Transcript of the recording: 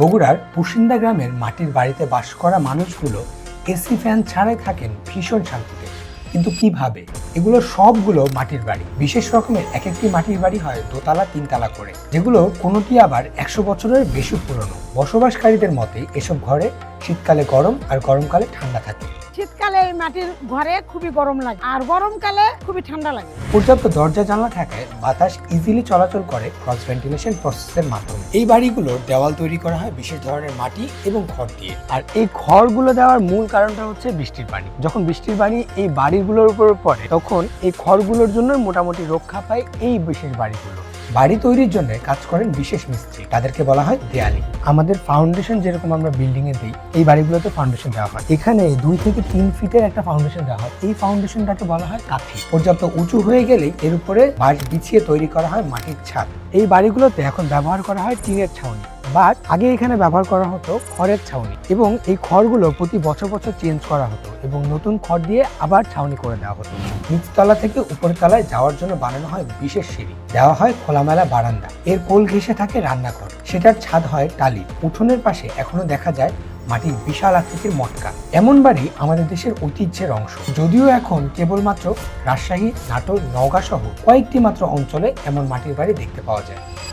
বগুড়ার পুশিন্দা গ্রামের মাটির বাড়িতে বাস করা মানুষগুলো এসি ফ্যান ছাড়াই থাকেন ভীষণ শান্তিতে। কিন্তু কীভাবে? এগুলো সবগুলো মাটির বাড়ি। বিশেষ রকমের এক একটি মাটির বাড়ি হয় দোতলা, তিনতলা করে। যেগুলো কোনোটি আবার একশো বছরের বেশি পুরনো। বসবাসকারীদের মতে এসব ঘরে শীতকালে গরম আর গরমকালে ঠান্ডা থাকে। শীতকালে এই মাটির ঘরে খুবই গরম লাগে, আর গরমকালে খুবই ঠান্ডা লাগে। পর্যাপ্ত দরজা জানলা থাকায় বাতাস ইজিলি চলাচল করে ক্রস ভেন্টিলেশন প্রসেসের মাধ্যমে। এই বাড়িগুলোর দেওয়াল তৈরি করা হয় বিশেষ ধরনের মাটি এবং খড় দিয়ে। আর এই খড়গুলো দেওয়ার মূল কারণটা হচ্ছে বৃষ্টির পানি। যখন বৃষ্টির পানি এই বাড়িগুলোর উপর পড়ে, তখন এই খড়গুলোর জন্য মোটামুটি রক্ষা পায় এই বিশেষ বাড়িগুলো। বাড়ি তৈরির জন্য কাজ করেন বিশেষ মিস্ত্রি। তাদেরকে বলা হয় দেয়ালি। আমাদের ফাউন্ডেশন যেরকম আমরা বিল্ডিং এ দিই, এই বাড়িগুলোতে ফাউন্ডেশন দেওয়া হয়। এখানে দুই থেকে তিন ফিটের একটা ফাউন্ডেশন দেওয়া হয়। এই ফাউন্ডেশনটাকে বলা হয় কাঠি। পর্যাপ্ত উঁচু হয়ে গেলেই এর উপরে বাঁশ বিছিয়ে তৈরি করা হয় মাটির ছাদ। এই বাড়িগুলোতে এখন ব্যবহার করা হয় টিনের ছাউনি। বাট আগে এখানে ব্যবহার করা হতো খড়ের ছাউনি এবং এই খড়গুলো প্রতি বছর বছর চেঞ্জ করা হতো এবং নতুন খড় দিয়ে আবার ছাউনি করে দেওয়া হতো। নিচতলা থেকে উপরের তলায় যাওয়ার জন্য বানানো হয় বিশেষ সিঁড়ি। দেওয়া হয় খোলামেলা বারান্দা। এর কোল ঘেঁষে থাকে রান্নাঘর। সেটার ছাদ হয় টালি। উঠোনের পাশে এখনও দেখা যায় মাটির বিশাল আকৃতির মটকা। এমন বাড়ি আমাদের দেশের ঐতিহ্যের অংশ। যদিও এখন কেবলমাত্র রাজশাহী, নাটোর নওগাঁ সহ কয়েকটি মাত্র অঞ্চলে এমন মাটির বাড়ি দেখতে পাওয়া যায়।